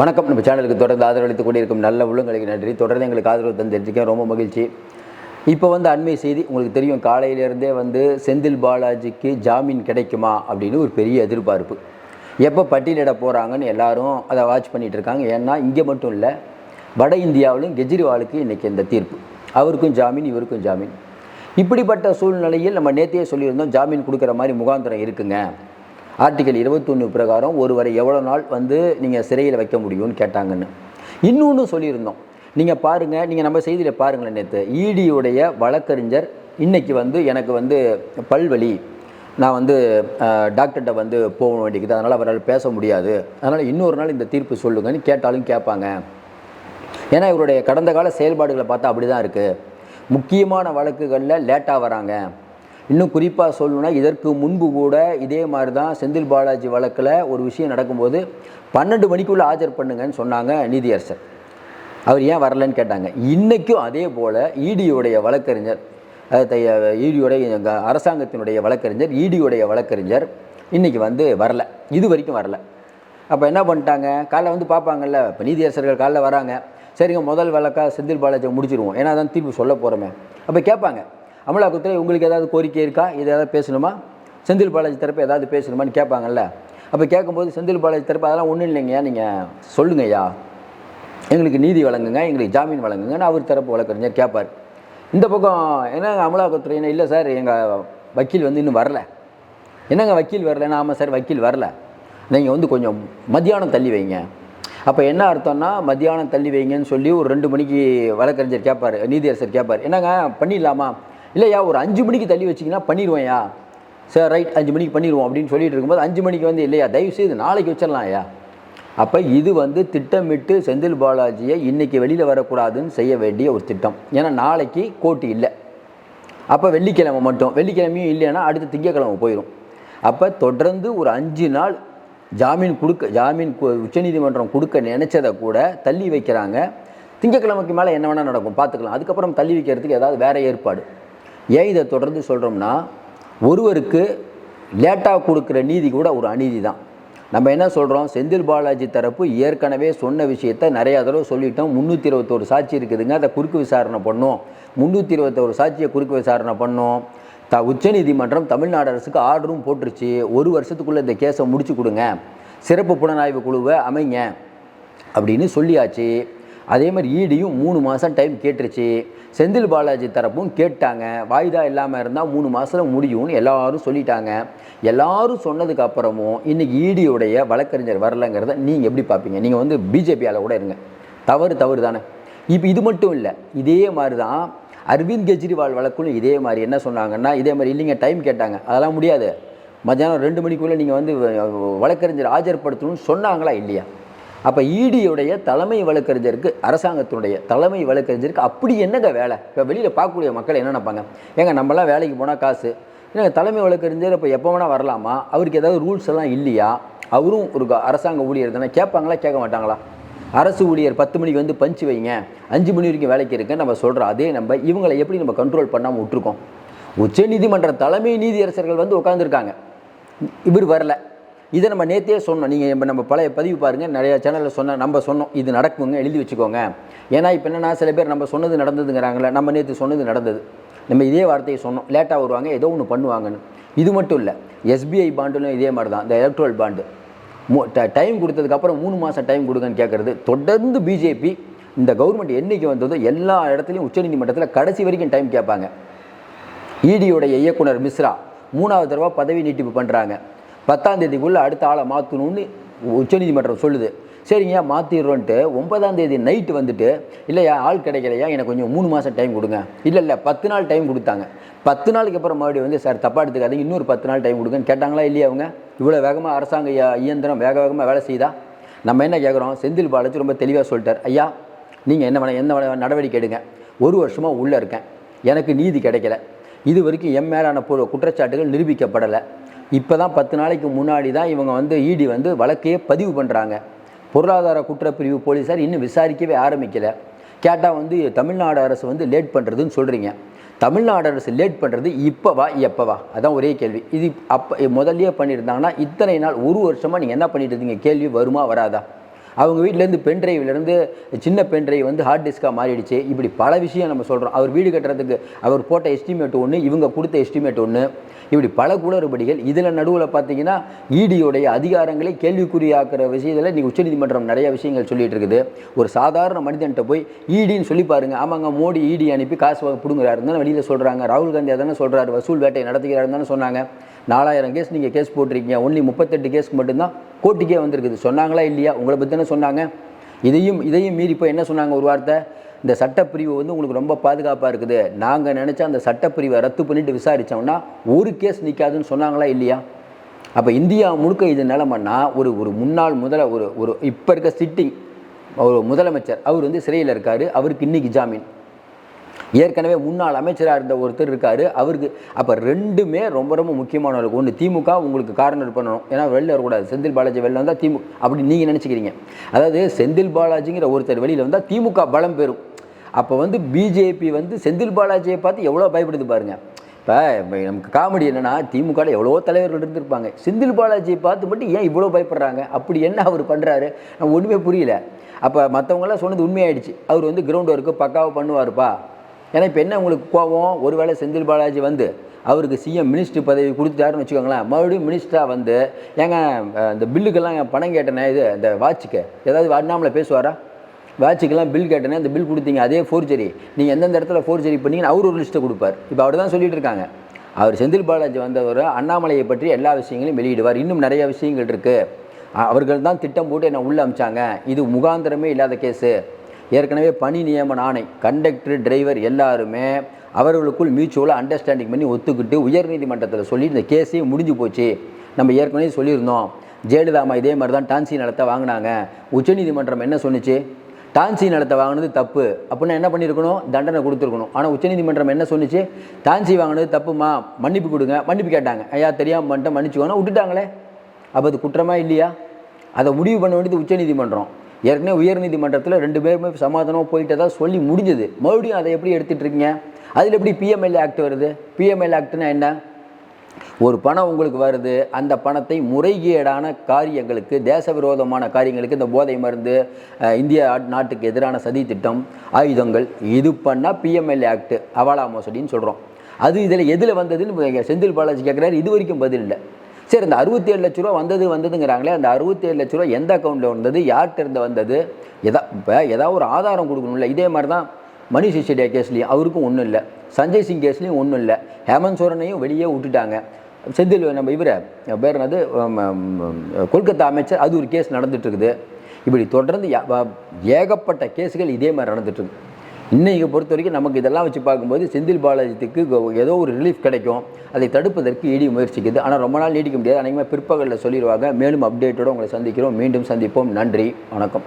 வணக்கம். நம்ம சேனலுக்கு தொடர்ந்து ஆதரவளித்துக் கொண்டிருக்கும் நல்ல உள்ளங்களுக்கு நன்றி. தொடர்ந்து எங்களுக்கு ஆதரவு தந்துருக்கேன் ரொம்ப மகிழ்ச்சி. இப்போ வந்து அண்மை செய்தி உங்களுக்கு தெரியும். காலையிலேருந்தே வந்து செந்தில் பாலாஜிக்கு ஜாமீன் கிடைக்குமா அப்படின்னு ஒரு பெரிய எதிர்பார்ப்பு. எப்போ பட்டியலிட போகிறாங்கன்னு எல்லாரும் அதை வாட்ச் பண்ணிகிட்டு இருக்காங்க. ஏன்னா இங்கே மட்டும் இல்லை வட இந்தியாவிலும் கெஜ்ரிவாலுக்கு இன்றைக்கி இந்த தீர்ப்பு. அவருக்கும் ஜாமீன் இவருக்கும் ஜாமீன். இப்படிப்பட்ட சூழ்நிலையில் நம்ம நேத்தையே சொல்லியிருந்தோம் ஜாமீன் கொடுக்குற மாதிரி முகாந்திரம் இருக்குங்க. ஆர்டிகல் இருபத்தொன்று பிரகாரம் ஒருவரை எவ்வளோ நாள் வந்து நீங்கள் சிறையில் வைக்க முடியும்னு கேட்டாங்கன்னு. இன்னொன்று சொல்லியிருந்தோம். நீங்கள் பாருங்கள் நீங்கள் நம்ம செய்தியில் பாருங்களேன் நேற்று இடியுடைய வழக்கறிஞர் இன்றைக்கி வந்து எனக்கு வந்து பல்வலி. நான் வந்து டாக்டர்கிட்ட வந்து போக வேண்டியது. அதனால் அவரால் பேச முடியாது. அதனால் இன்னொரு நாள் இந்த தீர்ப்பு சொல்லுங்கன்னு கேட்டாலும் கேட்பாங்க. ஏன்னா இவருடைய கடந்த கால செயல்பாடுகளை பார்த்தா அப்படி தான் இருக்குது முக்கியமான வழக்குகளில் லேட்டாக வராங்க. இன்னும் குறிப்பாக சொல்லணும்னா இதற்கு முன்பு கூட இதே மாதிரி தான் செந்தில் பாலாஜி வழக்கில் ஒரு விஷயம் நடக்கும்போது பன்னெண்டு மணிக்குள்ளே ஆஜர் பண்ணுங்கன்னு சொன்னாங்க நீதியரசர். அவர் ஏன் வரலன்னு கேட்டாங்க. இன்றைக்கும் அதே போல் இடியுடைய வழக்கறிஞர் இடியுடைய அரசாங்கத்தினுடைய வழக்கறிஞர் இடியுடைய வழக்கறிஞர் இன்றைக்கி வந்து வரல. இது வரைக்கும் வரல. அப்போ என்ன பண்ணிட்டாங்க? காலைல வந்து பார்ப்பாங்கல்ல இப்போ நீதியரசர்கள் காலைல வராங்க. சரிங்க முதல் வழக்காக செந்தில் பாலாஜியை முடிச்சிருவோம். ஏன்னா அதான் தீர்ப்பு சொல்ல போகிறோமே அப்போ கேட்பாங்க. அமலாக்கத்துறை உங்களுக்கு ஏதாவது கோரிக்கை இருக்கா? இது ஏதாவது பேசணுமா? செந்தில் பாலாஜி தரப்பு ஏதாவது பேசணுமான்னு கேட்பாங்கல்ல. அப்போ கேட்கும்போது செந்தில் பாலாஜி தரப்பு அதெல்லாம் ஒன்றும் இல்லைங்கய்யா. நீங்கள் சொல்லுங்கய்யா. எங்களுக்கு நீதி வழங்குங்க எங்களுக்கு ஜாமீன் வழங்குங்கன்னு அவர் தரப்பு வழக்கறிஞர் கேட்பார். இந்த பக்கம் என்னங்க அமலாக்கத்துறையினா இல்லை சார் எங்கள் வக்கீல் வந்து இன்னும் வரல. என்னங்க வக்கீல் வரலன்னா? ஆமாம் சார் வக்கீல் வரல. நீங்கள் வந்து கொஞ்சம் மத்தியானம் தள்ளி வைங்க. அப்போ என்ன அர்த்தம்னா மத்தியானம் தள்ளி வைங்கன்னு சொல்லி ஒரு ரெண்டு மணிக்கு வழக்கறிஞர் கேட்பார் நீதியரசர் கேட்பார். என்னங்க பண்ணிடலாமா? இல்லையா ஒரு அஞ்சு மணிக்கு தள்ளி வச்சிங்கன்னா பண்ணிடுவேன்யா சார் ரைட் அஞ்சு மணிக்கு பண்ணிடுவோம் அப்படின்னு சொல்லிட்டு இருக்கும்போது அஞ்சு மணிக்கு வந்து இல்லையா தயவு செய்து நாளைக்கு வச்சிடலாம் ஐயா. அப்போ இது வந்து திட்டமிட்டு செந்தில் பாலாஜியை இன்னைக்கு வெளியில் வரக்கூடாதுன்னு செய்ய வேண்டிய ஒரு திட்டம். ஏன்னா நாளைக்கு கோர்ட்டு இல்லை. அப்போ வெள்ளிக்கிழமை மட்டும். வெள்ளிக்கிழமையும் இல்லைன்னா அடுத்த திங்கக்கிழமை போயிடும் அப்போ தொடர்ந்து ஒரு அஞ்சு நாள் ஜாமீன் கொடுக்க ஜாமீன் உச்சநீதிமன்றம் கொடுக்க நினச்சதை கூட தள்ளி வைக்கிறாங்க. திங்கக்கிழமைக்கு மேலே என்ன வேணால் நடக்கும் பார்த்துக்கலாம் அதுக்கப்புறம் தள்ளி வைக்கிறதுக்கு ஏதாவது வேறு ஏற்பாடு. ஏன் இதை தொடர்ந்து சொல்கிறோம்னா ஒருவருக்கு லேட்டாக கொடுக்குற நீதி கூட ஒரு அநீதி தான் நம்ம என்ன சொல்கிறோம் செந்தில் பாலாஜி தரப்பு ஏற்கனவே சொன்ன விஷயத்த நிறையா தடவை சொல்லிட்டோம். முந்நூற்றி இருபத்தோரு சாட்சி இருக்குதுங்க. அதை குறுக்கு விசாரணை பண்ணோம். முந்நூற்றி இருபத்தோரு சாட்சியை குறுக்கு விசாரணை பண்ணோம். த உச்சநீதிமன்றம் தமிழ்நாடு அரசுக்கு ஆர்டரும் போட்டுருச்சு. ஒரு வருஷத்துக்குள்ளே இந்த கேஸை முடிச்சு கொடுங்க. சிறப்பு புலனாய்வு குழுவை அமைங்க. அப்படின்னு சொல்லியாச்சு. அதே மாதிரி ஈடியும் மூணு மாதம் டைம் கேட்டுருச்சு. செந்தில் பாலாஜி தரப்பும் கேட்டாங்க வாய்தா இல்லாமல் இருந்தால் மூணு மாதத்தில் முடியும்னு எல்லாரும் சொல்லிட்டாங்க. எல்லாரும் சொன்னதுக்கு அப்புறமும் இன்னைக்கு ஈடியுடைய வழக்கறிஞர் வரலங்கிறத நீங்கள் எப்படி பார்ப்பீங்க நீங்கள் வந்து பிஜேபியால் கூட இருங்க. தவறு தவறு தானே. இப்போ இது மட்டும் இல்லை இதே மாதிரி தான் அரவிந்த் கெஜ்ரிவால் வழக்குன்னு இதே மாதிரி என்ன சொன்னாங்கன்னா இதே மாதிரி இல்லைங்க டைம் கேட்டாங்க. அதெல்லாம் முடியாது. மத்தியானம் ரெண்டு மணிக்குள்ளே நீங்கள் வந்து வழக்கறிஞர் ஆஜர்படுத்தணும்னு சொன்னாங்களா இல்லையா? அப்போ இடியுடைய தலைமை வழக்கறிஞருக்கு அரசாங்கத்தினுடைய தலைமை வழக்கறிஞருக்கு அப்படி என்னங்க வேலை? இப்போ வெளியில் பார்க்கக்கூடிய மக்கள் என்ன நினைப்பாங்க? ஏங்க நம்மலாம் வேலைக்கு போனால் காசு. ஏன்னா தலைமை வழக்கறிஞர் இப்போ எப்போ வேணால் வரலாமா? அவருக்கு ஏதாவது ரூல்ஸ் எல்லாம் இல்லையா? அவரும் ஒரு அரசாங்க ஊழியர் தானே. கேட்பாங்களா கேட்க மாட்டாங்களா? அரசு ஊழியர் பத்து மணிக்கு வந்து பஞ்சு வைங்க. அஞ்சு மணி வரைக்கும் வேலைக்கு இருக்குன்னு நம்ம சொல்கிறோம் அதே நம்ம இவங்களை எப்படி நம்ம கண்ட்ரோல் பண்ணாமல் விட்டுருக்கோம்? உச்சநீதிமன்ற தலைமை நீதியரசர்கள் வந்து உட்காந்துருக்காங்க இவர் வரல. இதை நம்ம நேற்றே சொன்னோம். நீங்கள் இப்போ நம்ம பழைய பதிவு பாருங்கள் நிறையா சேனலில் சொன்ன நம்ம சொன்னோம். இது நடக்குங்க எழுதி வச்சுக்கோங்க. ஏன்னா இப்போ என்னன்னா சில பேர் நம்ம சொன்னது நடந்ததுங்கிறாங்களே நம்ம நேற்று சொன்னது நடந்தது. நம்ம இதே வார்த்தையை சொன்னோம். லேட்டாக வருவாங்க ஏதோ ஒன்று பண்ணுவாங்கன்னு. இது மட்டும் இல்லை எஸ்பிஐ பாண்டுன்னு இதே மாதிரி தான் இந்த எலக்ட்ரல் பாண்டு மூ டைம் கொடுத்ததுக்கப்புறம் மூணு மாதம் டைம் கொடுங்கன்னு கேட்குறது தொடர்ந்து பிஜேபி இந்த கவர்மெண்ட் என்றைக்கு வந்ததோ எல்லா இடத்துலையும் உச்சநீதிமன்றத்தில் கடைசி வரைக்கும் டைம் கேட்பாங்க. இடியோடைய இயக்குனர் மிஸ்ரா மூணாவது தடவை பதவி நீட்டிப்பு பண்ணுறாங்க பத்தாம் தேதிக்குள்ளே அடுத்த ஆளை மாற்றணும்னு உச்சநீதிமன்றம் சொல்லுது. சரிங்க மாற்றிடுறோன்ட்டு ஒன்பதாம் தேதி நைட்டு வந்துட்டு இல்லையா ஆள் கிடைக்கலையா எனக்கு கொஞ்சம் மூணு மாதம் டைம் கொடுங்க. இல்லை இல்லை பத்து நாள் டைம் கொடுத்தாங்க. பத்து நாளுக்கு அப்புறம் மறுபடியும் வந்து சார் தப்பாக எடுத்துக்காதீங்க இன்னொரு பத்து நாள் டைம் கொடுங்கன்னு கேட்டாங்களா இல்லையா அவங்க? இவ்வளோ வேகமாக அரசாங்க இயந்திரம் வேக வேகமாக வேலை செய்தா? நம்ம என்ன கேட்குறோம் செந்தில் பாலாஜி ரொம்ப தெளிவாக சொல்லிட்டார். ஐயா நீங்கள் என்ன வேணா என்ன நடவடிக்கை எடுங்க. ஒரு வருஷமாக உள்ளே இருக்கேன். எனக்கு நீதி கிடைக்கல. இது வரைக்கும் என் மேலான குற்றச்சாட்டுகள் நிரூபிக்கப்படலை. இப்போ தான் பத்து நாளைக்கு முன்னாடி தான் இவங்க வந்து இடி வந்து வழக்கையே பதிவு பண்ணுறாங்க பொருளாதார குற்றப்பிரிவு போலீஸார் இன்னும் விசாரிக்கவே ஆரம்பிக்கலை. கேட்டால் வந்து தமிழ்நாடு அரசு வந்து லேட் பண்ணுறதுன்னு சொல்கிறீங்க தமிழ்நாடு அரசு லேட் பண்ணுறது இப்போவா எப்போவா? அதான் ஒரே கேள்வி. இது அப்போ முதல்லையே பண்ணியிருந்தாங்கன்னா இத்தனை நாள் ஒரு வருஷமாக நீங்கள் என்ன பண்ணிட்டு இருந்தீங்க? கேள்வி வருமா வராதா? அவங்க வீட்டிலேருந்து பென் டிரைவ்லேருந்து சின்ன பென் டிரைவ் வந்து ஹார்ட் டிஸ்காக மாறிடுச்சு. இப்படி பல விஷயம் நம்ம சொல்கிறோம் அவர் வீடு கட்டுறதுக்கு அவர் போட்ட எஸ்டிமேட் ஒன்று இவங்க கொடுத்த எஸ்டிமேட் ஒன்று இப்படி பல குளறுபடிகள். இதில் நடுவில் பார்த்தீங்கன்னா இடியுடைய அதிகாரங்களை கேள்விக்குறியாக்குற விஷயத்தில் நீ உச்சநீதிமன்றம் நிறைய விஷயங்கள் சொல்லிட்டு இருக்குது. ஒரு சாதாரண மனிதன்கிட்ட போய் ஈடின்னு சொல்லி பாருங்க. ஆமாங்க மோடி ஈடி அனுப்பி காசு பிடுங்குறாருன்னு தானே வெளியில் சொல்கிறாங்க ராகுல் காந்தி தானே சொல்கிறாரு வசூல் வேட்டை நடத்துகிறாருன்னு தானே சொன்னாங்க. நாலாயிரம் கேஸ் நீங்கள் கேஸ் போட்டிருக்கீங்க. ஒன்லி முப்பத்தெட்டு கேஸ்க்கு மட்டும்தான் கோர்ட்டுக்கே வந்திருக்குது. சொன்னாங்களா இல்லையா? உங்களை பற்றி தானே சொன்னாங்க. இதையும் இதையும் மீறி இப்போ என்ன சொன்னாங்க ஒரு வார்த்தை? இந்த சட்டப்பிரிவு வந்து உங்களுக்கு ரொம்ப பாதுகாப்பாக இருக்குது. நாங்கள் நினச்சா அந்த சட்டப்பிரிவை ரத்து பண்ணிட்டு விசாரித்தோம்னா ஒரு கேஸ் நிற்காதுன்னு சொன்னாங்களா இல்லையா? அப்போ இந்தியா முழுக்க இது நிலமன்னா ஒரு ஒரு முன்னாள் முதல ஒரு ஒரு இப்போ இருக்க சிட்டிங் ஒரு முதலமைச்சர் அவர் வந்து சிறையில் இருக்கார். அவருக்கு இன்னைக்கு ஜாமீன். ஏற்கனவே முன்னாள் அமைச்சராக இருந்த ஒருத்தர் இருக்கார். அவருக்கு அப்போ ரெண்டுமே ரொம்ப ரொம்ப முக்கியமானவர்கள் ஒன்று திமுக உங்களுக்கு காரணம் பண்ணணும். ஏன்னா வெளில வரக்கூடாது. செந்தில் பாலாஜி வெளில வந்தால் திமுக அப்படி நீங்கள் நினச்சிக்கிறீங்க. அதாவது செந்தில் பாலாஜிங்கிற ஒருத்தர் வெளியில் வந்தால் திமுக பலம் பெறும். அப்போ வந்து பிஜேபி வந்து செந்தில் பாலாஜியை பார்த்து எவ்வளோ பயப்படுது பாருங்க. இப்போ நமக்கு காமெடி என்னென்னா திமுகவில் எவ்வளோ தலைவர்கள் இருந்திருப்பாங்க. செந்தில் பாலாஜியை பார்த்து மட்டும் ஏன் இவ்வளோ பயப்படுறாங்க? அப்படி என்ன அவர் பண்ணுறாரு நம்ம ஒன்றுமே புரியல. அப்போ மற்றவங்களாம் சொன்னது உண்மையாயிடுச்சு. அவர் வந்து கிரவுண்ட் ஒர்க்கு பக்காவாக பண்ணுவாருப்பா. ஏன்னா இப்போ என்ன உங்களுக்கு கோவம் ஒருவேளை செந்தில் பாலாஜி வந்து அவருக்கு சிஎம் மினிஸ்டர் பதவி கொடுத்துட்டாருன்னு வச்சுக்கோங்களேன். மறுபடியும் மினிஸ்டராக வந்து ஏங்க இந்த பில்லுக்கெல்லாம் பணம் கேட்டேனே இது இந்த வாட்சுக்கு. ஏதாவது அண்ணாமலை பேசுவாரா? வாட்சுக்கெல்லாம் பில் கேட்டேனே அந்த பில் கொடுத்தீங்க அதே ஃபோர்ஜரி நீங்கள் எந்தெந்த இடத்துல ஃபோர்ஜரி பண்ணீங்கன்னு அவர் ஒரு லிஸ்ட்டை கொடுப்பார். இப்போ அவர் தான் சொல்லிட்டு இருக்காங்க. அவர் செந்தில் பாலாஜி வந்தவர் அண்ணாமலையை பற்றி எல்லா விஷயங்களையும் வெளியிடுவார். இன்னும் நிறைய விஷயங்கள் இருக்குது அவர்கள் தான் திட்டம் போட்டு என்னை உள்ளே அமிச்சாங்க. இது முகாந்திரமே இல்லாத கேஸு ஏற்கனவே பணி நியமன ஆணை கண்டக்டர் டிரைவர் எல்லாருமே அவர்களுக்குள் மியூச்சுவலாக அண்டர்ஸ்டாண்டிங் பண்ணி ஒத்துக்கிட்டு உயர்நீதிமன்றத்தில் சொல்லி இந்த கேஸே முடிஞ்சு போச்சு. நம்ம ஏற்கனவே சொல்லியிருந்தோம். ஜெயலலிதா அம்மா இதே மாதிரி தான் டான்சி நிலத்தை வாங்கினாங்க. உச்சநீதிமன்றம் என்ன சொன்னுச்சு? டான்சி நிலத்தை வாங்கினது தப்பு. அப்படின்னா என்ன பண்ணியிருக்கணும் தண்டனை கொடுத்துருக்கணும். ஆனால் உச்சநீதிமன்றம் என்ன சொன்னிச்சு? டான்சி வாங்கினது தப்புமா? மன்னிப்பு கொடுங்க. மன்னிப்பு கேட்டாங்க. ஐயா தெரியாமல் பண்ணிட்டு மன்னிச்சுக்கோனா விட்டுட்டாங்களே. அப்போ அது குற்றமா இல்லையா? அதை முடிவு பண்ண வேண்டியது உச்சநீதிமன்றம் ஏற்கனவே உயர்நீதிமன்றத்தில் ரெண்டு பேருமே சமாதானமாக போயிட்டதா சொல்லி முடிஞ்சது. மறுபடியும் அதை எப்படி எடுத்துட்டு இருக்கீங்க? அதில் எப்படி பிஎம்எல்ஏ ஆக்ட் வருது? பிஎம்எல்ஏ ஆக்ட்னா என்ன? ஒரு பணம் உங்களுக்கு வருது. அந்த பணத்தை முறைகேடான காரியங்களுக்கு தேச விரோதமான காரியங்களுக்கு இந்த போதை மருந்து இந்திய ஆட்- நாட்டுக்கு எதிரான சதி திட்டம் ஆயுதங்கள் இது பண்ணால் பிஎம்எல்ஏ ஆக்ட் அவாலா மோசடின்னு சொல்கிறோம் அது இதில் எதில் வந்ததுன்னு செந்தில் பாலாஜி கேட்குறாரு இது வரைக்கும் பதில் இல்லை. சரி இந்த அறுபத்தேழு லட்ச ரூபா வந்தது வந்ததுங்கிறாங்களே அந்த அறுபத்தேழு லட்ச ரூபா எந்த அக்கௌண்ட்டில் வந்தது யார்கிட்ட இருந்து வந்தது? எதா இப்போ ஏதாவது ஒரு ஆதாரம் கொடுக்கணும்ல இதே மாதிரி தான் மணிஷ் சிசோடியா கேஸ்லேயும் அவருக்கும் ஒன்றும் இல்லை. சஞ்சய் சிங் கேஸ்லேயும் ஒன்றும் இல்லை. ஹேமந்த் சோரனையும் வெளியே விட்டுட்டாங்க. செந்தில் நம்ம இவரை பேர் என்னது கொல்கத்தா அமைச்சர் அது ஒரு கேஸ் நடந்துட்டு இருக்குது. இப்படி தொடர்ந்து யா- ஏகப்பட்ட கேஸுகள் இதே மாதிரி நடந்துட்டு இன்றைக்கி பொறுத்த வரைக்கும் நமக்கு இதெல்லாம் வச்சு பார்க்கும்போது செந்தில் பாலாஜித்துக்கு ஏதோ ஒரு ரிலீஃப் கிடைக்கும். அதை தடுப்பதற்கு இடி முயற்சிக்குது. ஆனால் ரொம்ப நாள் நீடிக்க முடியாது. அனைவருமே பிற்பகலில் சொல்லிடுவாங்க. மேலும் அப்டேட்டோடு உங்களை சந்திக்கிறோம். மீண்டும் சந்திப்போம். நன்றி. வணக்கம்.